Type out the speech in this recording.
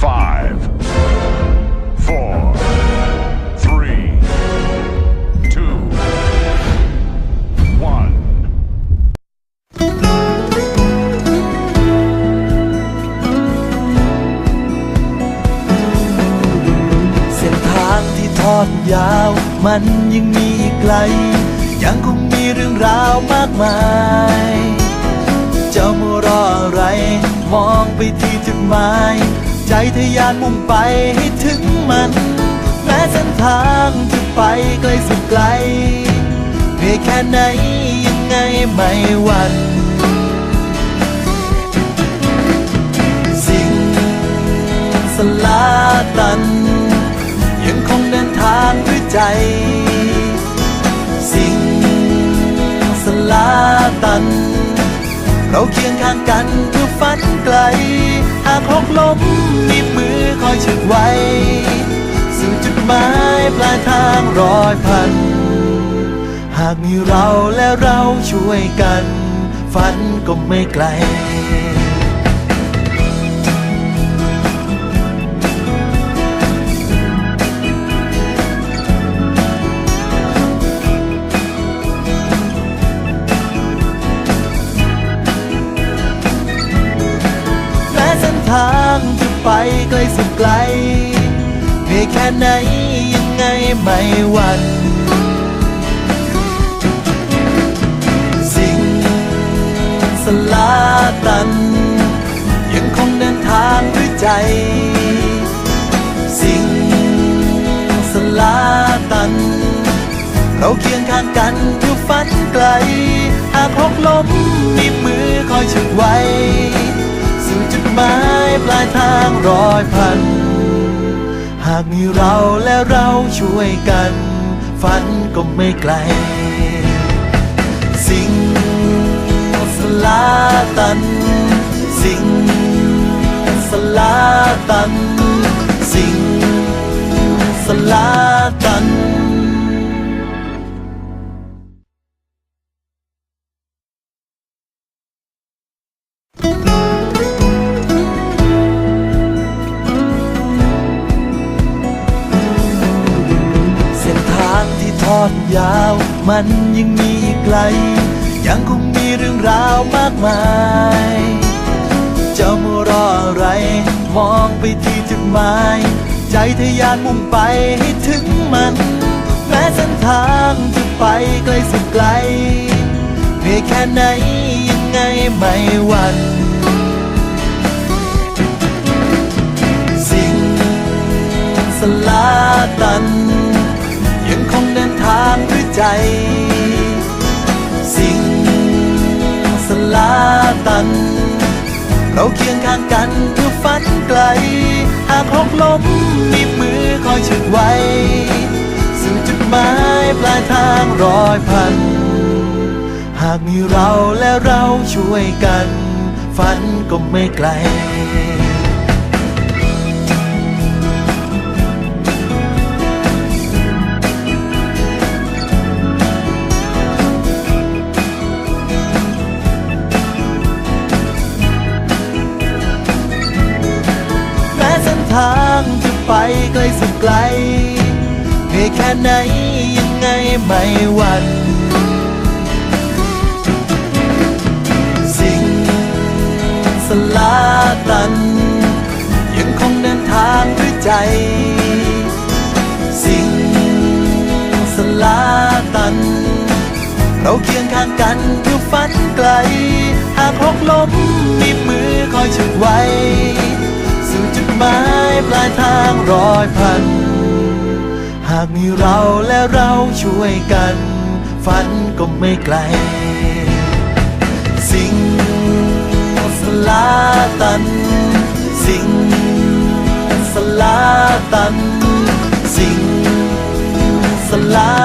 Five, four, three, two, one. เส้นทางที่ทอดยาว มันยังมีอีกไกล ยังคงมีเรื่องราวมากมาย เจ้ามัวรออะไร มองไปที่จุดหมาย ใจทะยานมุ่งไปให้ถึงมัน แม้เส้นทางจะไปไกลสุดไกลเหนื่อยแค่ไหนยังไงไม่หวั่นสิ่งสลาตัน ยังคงเดินทางด้วยใจ สิ่งสลาตัน เราเคียงข้างกันเพื่อฝันไกล หากหกล้มนิบมือคอยฉุดไว้ สู่จุดหมายปลายทางร้อยพัน หากมีเราและเราช่วยกัน ฝันก็ไม่ไกล ไกลสุดไกลเหนื่อยแค่ไหนยังไงไม่หวั่นสิ่งสลาตัน ยังคงเดินทางด้วยใจ สิ่งสลาตัน เราเคียงข้างกันเพื่อฝันไกล หากหกล้มมีมือคอยฉุดไว้สู่จุดหมาย ปลายทางร้อยพัน หากมีเราและเราช่วยกัน ฝันก็ไม่ไกล สิ่งสลาตัน สิ่งสลาตัน อดยาว มันยังมีอีกไกล ยังคงมีเรื่องราวมากมายเจ้ามัวรออะไร มองไปที่จุดหมาย ใจทะยานมุ่งไปให้ถึงมัน แม้เส้นทางจะไปไกลสุดไกลเหนื่อยแค่ไหนยังไงไม่หวั่น ใจ สิ่งสลาตัน เราเคียงข้างกันเพื่อฝันไกล หากหกล้มมีมือคอยฉุดไว้ สู่จุดหมายปลายทางร้อยพัน หากมีเราและเราช่วยกัน ฝันก็ไม่ไกล ไปไกลสุดไกลเหนื่อยแค่ไหนยังไงไม่หวั่นสิ่งสลาตัน ยังคงเดินทางด้วยใจ สิ่งสลาตัน เราเคียงข้างกันเพื่อฝันไกล หากหกล้มมีมือคอยฉุดไวู้่จุดหมายปลายทางร้อยพัน หากมีเราและเราช่วยกัน ฝันก็ไม่ไกล สิ่งสลาตัน สิ่งสลาตัน สิ่งสลา